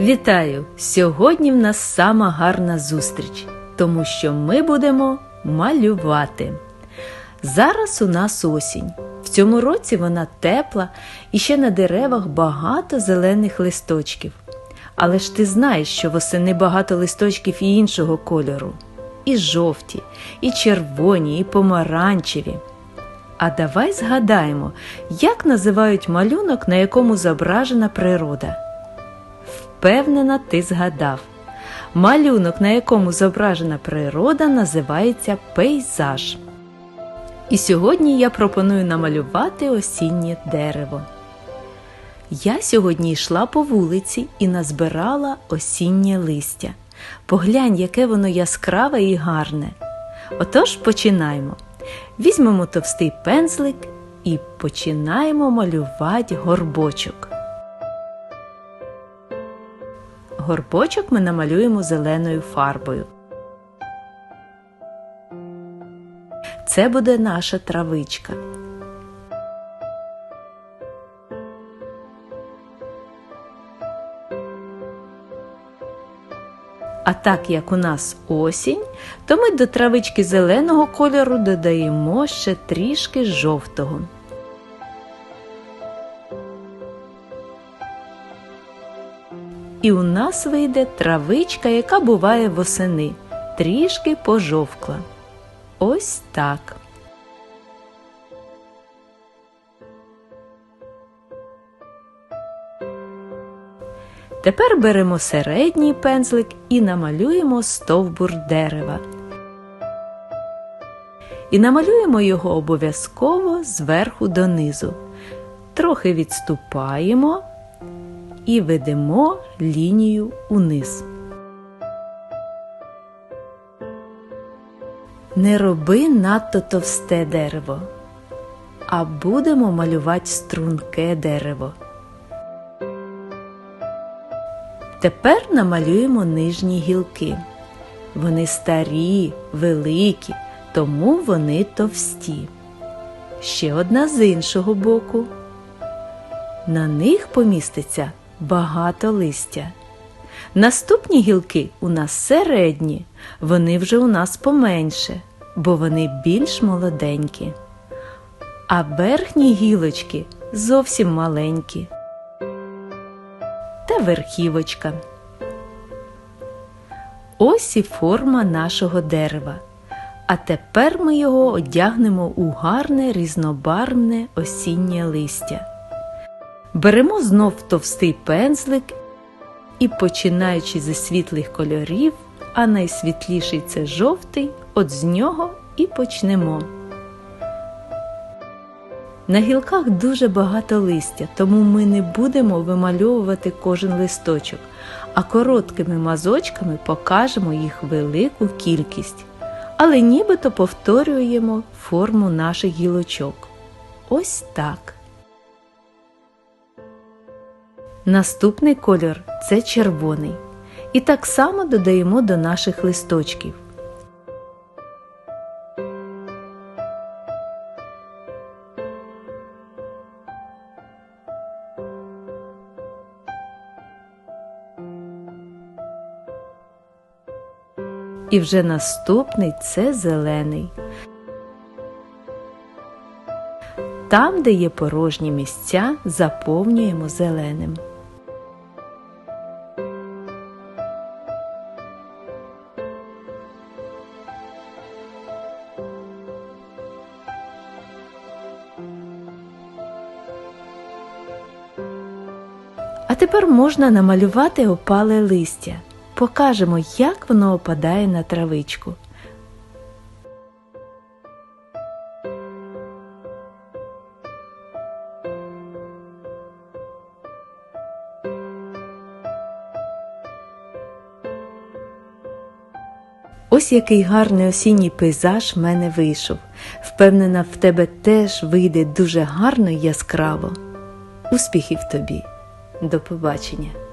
Вітаю! Сьогодні в нас сама гарна зустріч, тому що ми будемо малювати. Зараз у нас осінь. В цьому році вона тепла і ще на деревах багато зелених листочків. Але ж ти знаєш, що восени багато листочків і іншого кольору. І жовті, і червоні, і помаранчеві. А давай згадаємо, як називають малюнок, на якому зображена природа. Впевнена, ти згадав. Малюнок, на якому зображена природа, називається пейзаж. І сьогодні я пропоную намалювати осіннє дерево. Я сьогодні йшла по вулиці і назбирала осіннє листя. Поглянь, яке воно яскраве і гарне. Отож починаємо. Візьмемо товстий пензлик і починаємо малювати горбочок. Горбочок ми намалюємо зеленою фарбою. Це буде наша травичка. А так як у нас осінь, то ми до травички зеленого кольору додаємо ще трішки жовтого. І у нас вийде травичка, яка буває восени, трішки пожовкла. Ось так. Тепер беремо середній пензлик і намалюємо стовбур дерева. І намалюємо його обов'язково зверху донизу. Трохи відступаємо і ведемо лінію униз. Не роби надто товсте дерево, а будемо малювати струнке дерево. Тепер намалюємо нижні гілки. Вони старі, великі, тому вони товсті. Ще одна з іншого боку. На них поміститься багато листя. Наступні гілки у нас середні, вони вже у нас поменше, бо вони більш молоденькі. А верхні гілочки зовсім маленькі. Та верхівочка. Ось і форма нашого дерева. А тепер ми його одягнемо у гарне різнобарвне осіннє листя. Беремо знов товстий пензлик і, починаючи зі світлих кольорів, а найсвітліший це жовтий, от з нього і почнемо. На гілках дуже багато листя, тому ми не будемо вимальовувати кожен листочок, а короткими мазочками покажемо їх велику кількість, але нібито повторюємо форму наших гілочок. Ось так. Наступний кольор це червоний. І так само додаємо до наших листочків. І вже наступний це зелений. Там, де є порожні місця, заповнюємо зеленим. Тепер можна намалювати опале листя. Покажемо, як воно опадає на травичку. Ось який гарний осінній пейзаж в мене вийшов. Впевнена, в тебе теж вийде дуже гарно і яскраво. Успіхів тобі! До побачення!